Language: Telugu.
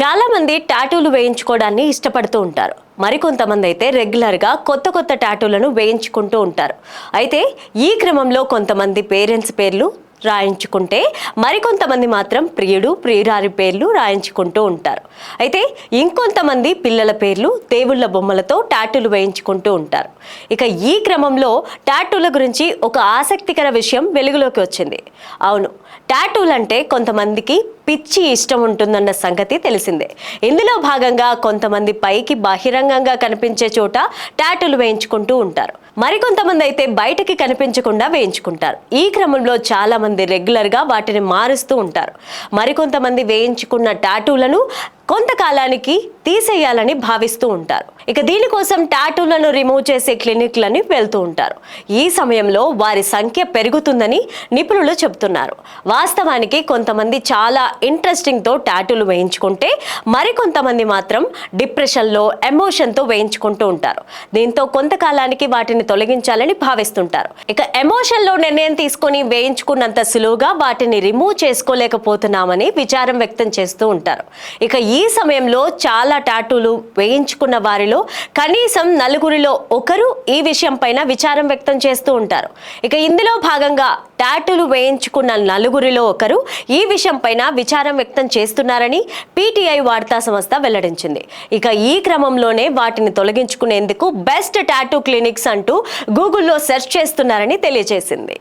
చాలా మంది టాటూలు వేయించుకోవడాన్ని ఇష్టపడుతూ ఉంటారు. మరికొంతమంది అయితే రెగ్యులర్గా కొత్త కొత్త టాటూలను వేయించుకుంటూ ఉంటారు. అయితే ఈ క్రమంలో కొంతమంది పేరెంట్స్ పేర్లు రాయించుకుంటే మరికొంతమంది మాత్రం ప్రియుడు ప్రియురారి పేర్లు రాయించుకుంటూ ఉంటారు. అయితే ఇంకొంతమంది పిల్లల పేర్లు దేవుళ్ళ బొమ్మలతో టాటూలు వేయించుకుంటూ ఉంటారు. ఇక ఈ క్రమంలో టాటూల గురించి ఒక ఆసక్తికర విషయం వెలుగులోకి వచ్చింది. అవును టాటూలు అంటే కొంతమందికి పిచ్చి ఇష్టం ఉంటుందన్న సంగతి తెలిసిందే. ఇందులో భాగంగా కొంతమంది పైకి బహిరంగంగా కనిపించే చోట టాటూలు వేయించుకుంటూ ఉంటారు. మరికొంతమంది అయితే బయటకి కనిపించకుండా వేయించుకుంటారు. ఈ క్రమంలో చాలా మంది రెగ్యులర్గా వాటిని మారుస్తూ ఉంటారు. మరికొంతమంది వేయించుకున్న టాటూలను కొంతకాలానికి తీసేయాలని భావిస్తూ ఉంటారు. ఇక దీనికోసం టాటూలను రిమూవ్ చేసే క్లినిక్లని వెళ్తూ ఉంటారు. ఈ సమయంలో వారి సంఖ్య పెరుగుతుందని నిపుణులు చెబుతున్నారు. వాస్తవానికి కొంతమంది చాలా ఇంట్రెస్టింగ్తో టాటూలు వేయించుకుంటే మరికొంతమంది మాత్రం డిప్రెషన్లో ఎమోషన్తో వేయించుకుంటూ ఉంటారు. దీంతో కొంతకాలానికి వాటిని తొలగించాలని భావిస్తుంటారు. ఇక ఎమోషన్లో నిర్ణయం తీసుకొని వేయించుకున్నంత సులువుగా వాటిని రిమూవ్ చేసుకోలేకపోతున్నామని విచారం వ్యక్తం చేస్తూ ఉంటారు. ఇక ఈ ఈ సమయంలో చాలా టాటూలు వేయించుకున్న వారిలో కనీసం నలుగురిలో ఒకరు ఈ విషయం పైన విచారం వ్యక్తం చేస్తూ ఉంటారు. ఇక ఇందులో భాగంగా టాటూలు వేయించుకున్న నలుగురిలో ఒకరు ఈ విషయం పైన విచారం వ్యక్తం చేస్తున్నారని పీటీఐ వార్తా సంస్థ వెల్లడించింది. ఇక ఈ క్రమంలోనే వాటిని తొలగించుకునేందుకు బెస్ట్ టాటూ క్లినిక్స్ అంటూ గూగుల్లో సెర్చ్ చేస్తున్నారని తెలియజేసింది.